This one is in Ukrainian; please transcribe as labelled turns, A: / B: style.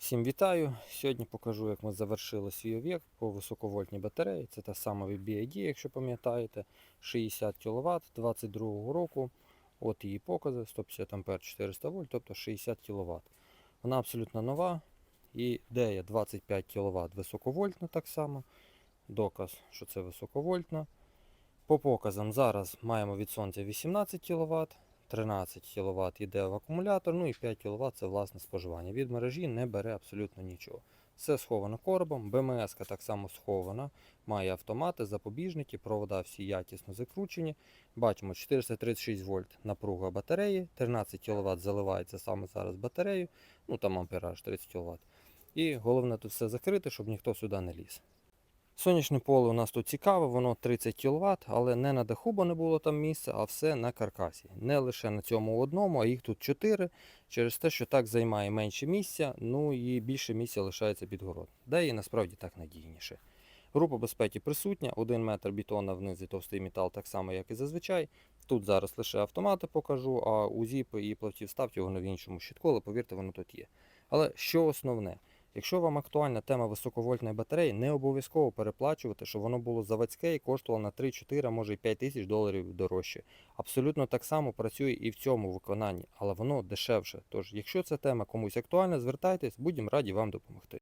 A: Всім вітаю! Сьогодні покажу, як ми завершили свій об'єкт по високовольтній батареї. Це та сама VBID, якщо пам'ятаєте, 60 кВт 22 року. От її покази 150 А 400 вольт, тобто 60 кВт. Вона абсолютно нова. Ідея 25 кВт високовольтна так само. Доказ, що це високовольтна. По показам зараз маємо від сонця 18 кВт, 13 кВт йде в акумулятор, ну і 5 кВт це власне споживання. Від мережі не бере абсолютно нічого. Все сховано коробом, БМС так само схована, має автомати, запобіжники, провода всі якісно закручені. Бачимо 436 вольт напруга батареї, 13 кВт заливається саме зараз батарею, ну там ампераж 30 кВт. І головне тут все закрити, щоб ніхто сюди не ліз. Сонячне поле у нас тут цікаве, воно 30 кВт, але не на даху, бо не було там місця, а все на каркасі. Не лише на цьому одному, а їх тут 4, через те, що так займає менше місця, ну і більше місця лишається під город. Де і насправді так надійніше. Група безпеки присутня, 1 метр бетона вниз і товстий метал, так само, як і зазвичай. Тут зараз лише автомати покажу, а у зіпи і плавців ставте його в іншому щитку, але повірте, воно тут є. Але що основне? Якщо вам актуальна тема високовольтної батареї, не обов'язково переплачувати, щоб воно було заводське і коштувало на 3-4, а може і 5 тисяч доларів дорожче. Абсолютно так само працює і в цьому виконанні, але воно дешевше. Тож, якщо ця тема комусь актуальна, звертайтесь, будемо раді вам допомогти.